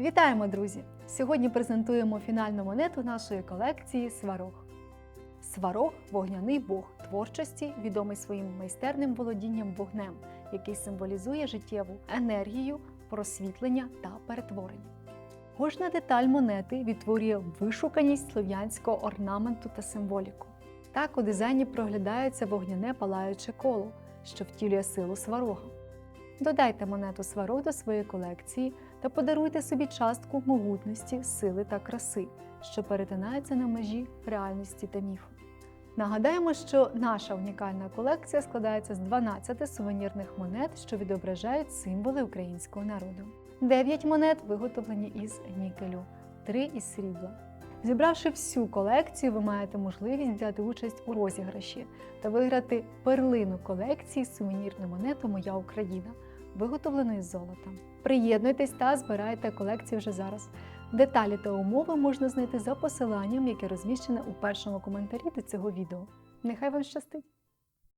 Вітаємо, друзі! Сьогодні презентуємо фінальну монету нашої колекції Сварог. Сварог вогняний бог творчості, відомий своїм майстерним володінням вогнем, який символізує життєву енергію, просвітлення та перетворення. Кожна деталь монети відтворює вишуканість слов'янського орнаменту та символіку. Так у дизайні проглядається вогняне палаюче коло, що втілює силу сварога. Додайте монету сварог до своєї колекції та подаруйте собі частку могутності, сили та краси, що перетинаються на межі реальності та міфу. Нагадаємо, що наша унікальна колекція складається з 12 сувенірних монет, що відображають символи українського народу. 9 монет виготовлені із нікелю, 3 із срібла. Зібравши всю колекцію, ви маєте можливість взяти участь у розіграші та виграти перлину колекції сувенірну монету Моя Україна, виготовлену із золота. Приєднуйтесь та збирайте колекцію вже зараз. Деталі та умови можна знайти за посиланням, яке розміщене у першому коментарі до цього відео. Нехай вам щастить!